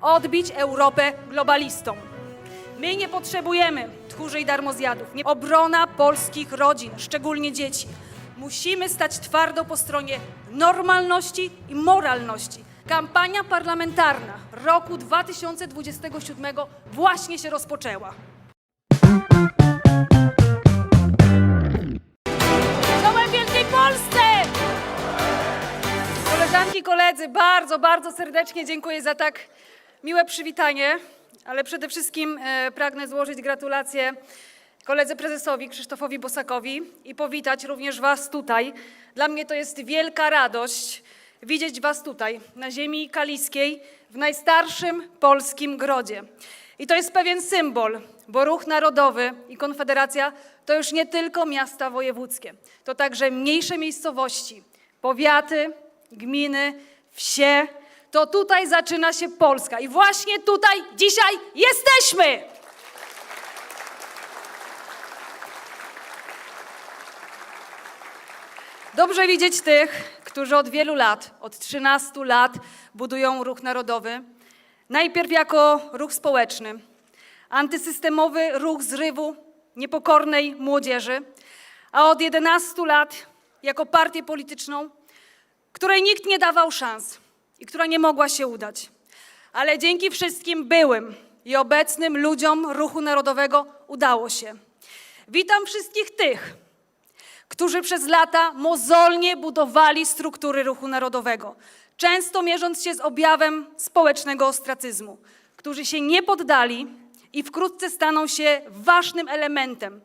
odbić Europę globalistom. My nie potrzebujemy tchórzy i darmozjadów. Nie. Obrona polskich rodzin, szczególnie dzieci. Musimy stać twardo po stronie normalności i moralności. Kampania parlamentarna roku 2027 właśnie się rozpoczęła. Czołem Wielkiej Polsce! Koleżanki koledzy, bardzo, bardzo serdecznie dziękuję za tak miłe przywitanie, ale przede wszystkim e, pragnę złożyć gratulacje koledze prezesowi Krzysztofowi Bosakowi i powitać również Was tutaj. Dla mnie to jest wielka radość widzieć Was tutaj, na ziemi kaliskiej, w najstarszym polskim grodzie. I to jest pewien symbol, bo Ruch Narodowy i Konfederacja to już nie tylko miasta wojewódzkie, to także mniejsze miejscowości, powiaty, gminy, wsie. To tutaj zaczyna się Polska i właśnie tutaj dzisiaj jesteśmy! Dobrze widzieć tych, którzy od wielu lat, od 13 lat budują ruch narodowy. Najpierw jako ruch społeczny, antysystemowy ruch zrywu niepokornej młodzieży, a od 11 lat jako partię polityczną, której nikt nie dawał szans i która nie mogła się udać. Ale dzięki wszystkim byłym i obecnym ludziom ruchu narodowego udało się. Witam wszystkich tych, którzy przez lata mozolnie budowali struktury ruchu narodowego, często mierząc się z objawem społecznego ostracyzmu, którzy się nie poddali i wkrótce staną się ważnym elementem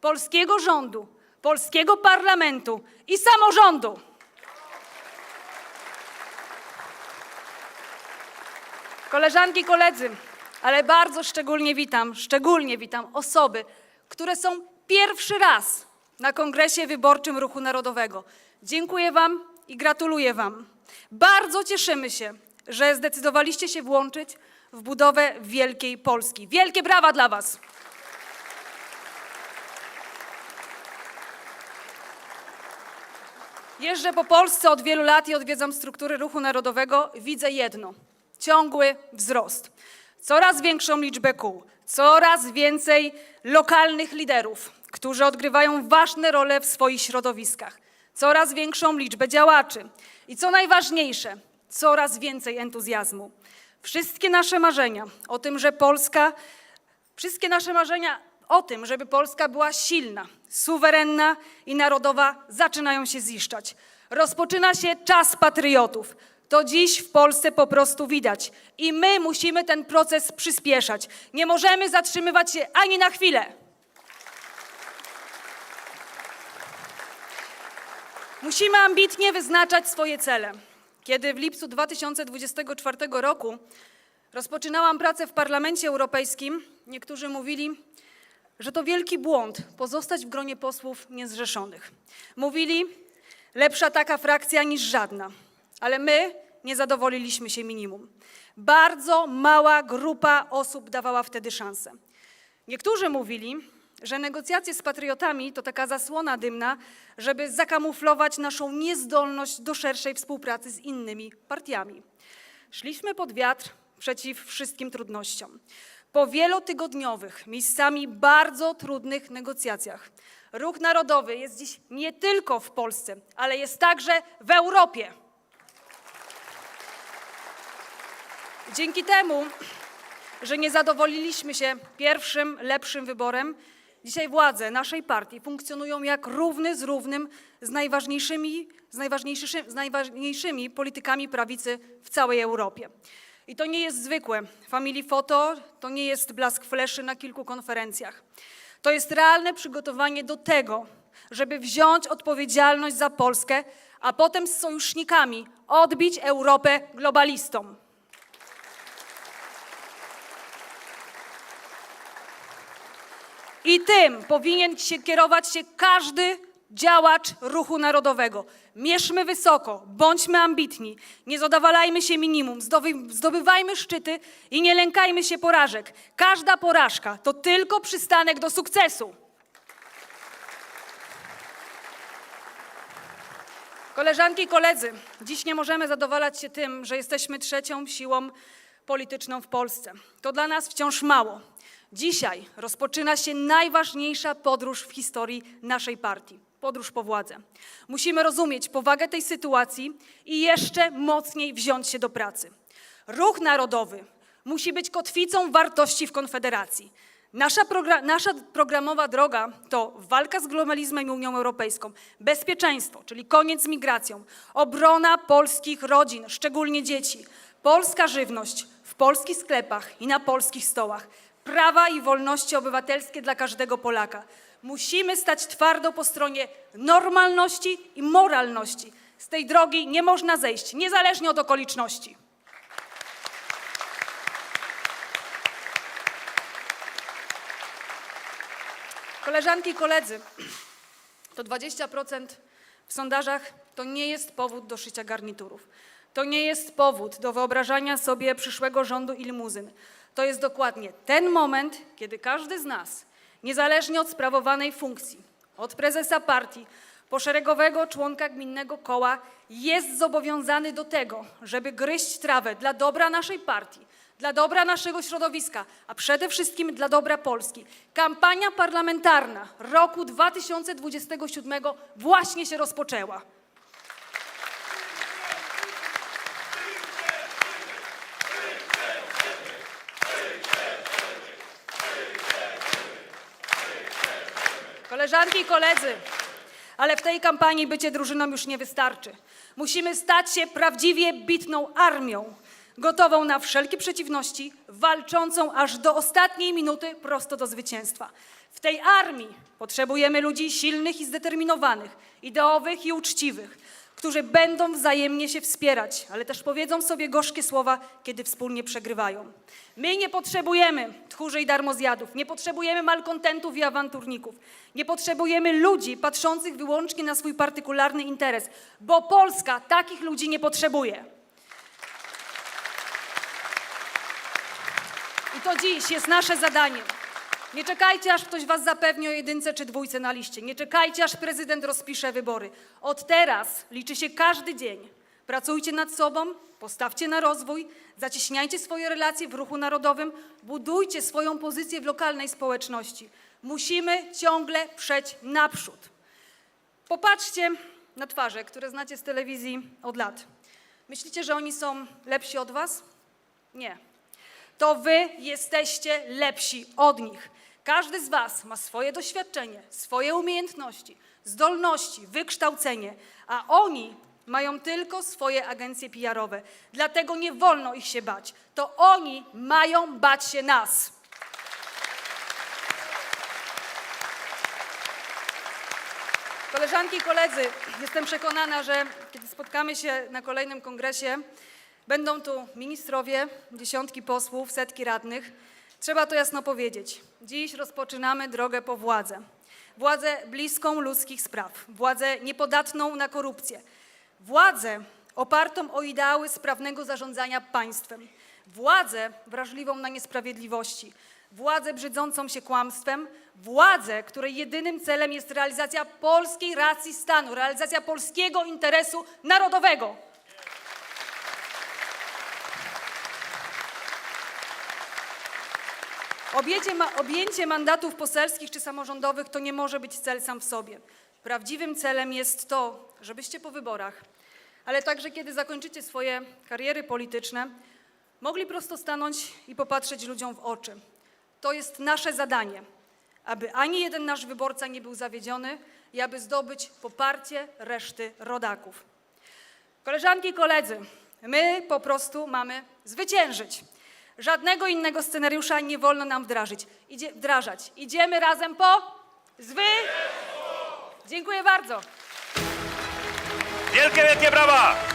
polskiego rządu, polskiego parlamentu i samorządu. Koleżanki i koledzy, ale bardzo szczególnie witam, szczególnie witam osoby, które są pierwszy raz na kongresie wyborczym Ruchu Narodowego. Dziękuję Wam i gratuluję Wam. Bardzo cieszymy się, że zdecydowaliście się włączyć w budowę Wielkiej Polski. Wielkie brawa dla Was! Jeżdżę po Polsce od wielu lat i odwiedzam struktury ruchu narodowego. Widzę jedno: ciągły wzrost. Coraz większą liczbę kół, coraz więcej lokalnych liderów, którzy odgrywają ważne role w swoich środowiskach, coraz większą liczbę działaczy i co najważniejsze, coraz więcej entuzjazmu. Wszystkie nasze marzenia o tym, że Polska Wszystkie nasze marzenia o tym, żeby Polska była silna, suwerenna i narodowa, zaczynają się ziszczać. Rozpoczyna się czas patriotów. To dziś w Polsce po prostu widać. I my musimy ten proces przyspieszać. Nie możemy zatrzymywać się ani na chwilę. Musimy ambitnie wyznaczać swoje cele. Kiedy w lipcu 2024 roku rozpoczynałam pracę w Parlamencie Europejskim, niektórzy mówili, że to wielki błąd pozostać w gronie posłów niezrzeszonych. Mówili, lepsza taka frakcja niż żadna. Ale my nie zadowoliliśmy się minimum. Bardzo mała grupa osób dawała wtedy szansę. Niektórzy mówili, że negocjacje z patriotami to taka zasłona dymna, żeby zakamuflować naszą niezdolność do szerszej współpracy z innymi partiami. Szliśmy pod wiatr przeciw wszystkim trudnościom. Po wielotygodniowych, miejscami bardzo trudnych negocjacjach, Ruch Narodowy jest dziś nie tylko w Polsce, ale jest także w Europie. Dzięki temu, że nie zadowoliliśmy się pierwszym, lepszym wyborem, dzisiaj władze naszej partii funkcjonują jak równy z równym z najważniejszymi, z z najważniejszymi politykami prawicy w całej Europie. I to nie jest zwykłe. Family Photo to nie jest blask fleszy na kilku konferencjach. To jest realne przygotowanie do tego, żeby wziąć odpowiedzialność za Polskę, a potem z sojusznikami odbić Europę globalistom. I tym powinien się kierować się każdy działacz ruchu narodowego. Mierzmy wysoko, bądźmy ambitni, nie zadawalajmy się minimum, zdoby- zdobywajmy szczyty i nie lękajmy się porażek. Każda porażka to tylko przystanek do sukcesu. Koleżanki i koledzy, dziś nie możemy zadowalać się tym, że jesteśmy trzecią siłą polityczną w Polsce. To dla nas wciąż mało. Dzisiaj rozpoczyna się najważniejsza podróż w historii naszej partii podróż po władzę. Musimy rozumieć powagę tej sytuacji i jeszcze mocniej wziąć się do pracy. Ruch narodowy musi być kotwicą wartości w Konfederacji. Nasza, progra- nasza programowa droga to walka z globalizmem i Unią Europejską, bezpieczeństwo, czyli koniec z migracją, obrona polskich rodzin, szczególnie dzieci, polska żywność w polskich sklepach i na polskich stołach, prawa i wolności obywatelskie dla każdego Polaka. Musimy stać twardo po stronie normalności i moralności. Z tej drogi nie można zejść, niezależnie od okoliczności. Koleżanki i koledzy, to 20% w sondażach to nie jest powód do szycia garniturów. To nie jest powód do wyobrażania sobie przyszłego rządu i limuzyn. To jest dokładnie ten moment, kiedy każdy z nas, niezależnie od sprawowanej funkcji, od prezesa partii, po szeregowego członka gminnego koła, jest zobowiązany do tego, żeby gryźć trawę dla dobra naszej partii, dla dobra naszego środowiska, a przede wszystkim dla dobra Polski. Kampania parlamentarna roku 2027 właśnie się rozpoczęła. Koleżanki i koledzy, ale w tej kampanii bycie drużyną już nie wystarczy. Musimy stać się prawdziwie bitną armią, gotową na wszelkie przeciwności, walczącą aż do ostatniej minuty prosto do zwycięstwa. W tej armii potrzebujemy ludzi silnych i zdeterminowanych, ideowych i uczciwych, którzy będą wzajemnie się wspierać, ale też powiedzą sobie gorzkie słowa, kiedy wspólnie przegrywają. My nie potrzebujemy tchórzy i darmozjadów, nie potrzebujemy malkontentów i awanturników, nie potrzebujemy ludzi patrzących wyłącznie na swój partykularny interes, bo Polska takich ludzi nie potrzebuje. I to dziś jest nasze zadanie. Nie czekajcie, aż ktoś was zapewni o jedynce czy dwójce na liście. Nie czekajcie, aż prezydent rozpisze wybory. Od teraz liczy się każdy dzień. Pracujcie nad sobą, postawcie na rozwój, zacieśniajcie swoje relacje w ruchu narodowym, budujcie swoją pozycję w lokalnej społeczności. Musimy ciągle przeć naprzód. Popatrzcie na twarze, które znacie z telewizji od lat. Myślicie, że oni są lepsi od was? Nie to wy jesteście lepsi od nich. Każdy z was ma swoje doświadczenie, swoje umiejętności, zdolności, wykształcenie, a oni mają tylko swoje agencje PR-owe. Dlatego nie wolno ich się bać. To oni mają bać się nas. Koleżanki i koledzy, jestem przekonana, że kiedy spotkamy się na kolejnym kongresie, będą tu ministrowie, dziesiątki posłów, setki radnych. Trzeba to jasno powiedzieć. Dziś rozpoczynamy drogę po władzę. Władzę bliską ludzkich spraw, władzę niepodatną na korupcję, władzę opartą o ideały sprawnego zarządzania państwem, władzę wrażliwą na niesprawiedliwości, władzę brzydzącą się kłamstwem, władzę, której jedynym celem jest realizacja polskiej racji stanu, realizacja polskiego interesu narodowego. Objęcie, ma, objęcie mandatów poselskich czy samorządowych to nie może być cel sam w sobie. Prawdziwym celem jest to, żebyście po wyborach, ale także kiedy zakończycie swoje kariery polityczne, mogli prosto stanąć i popatrzeć ludziom w oczy. To jest nasze zadanie, aby ani jeden nasz wyborca nie był zawiedziony i aby zdobyć poparcie reszty rodaków. Koleżanki i koledzy, my po prostu mamy zwyciężyć. Żadnego innego scenariusza nie wolno nam wdrażyć. Idzie, wdrażać. Idziemy razem po zwy. Dziękuję bardzo. Wielkie, wielkie brawa!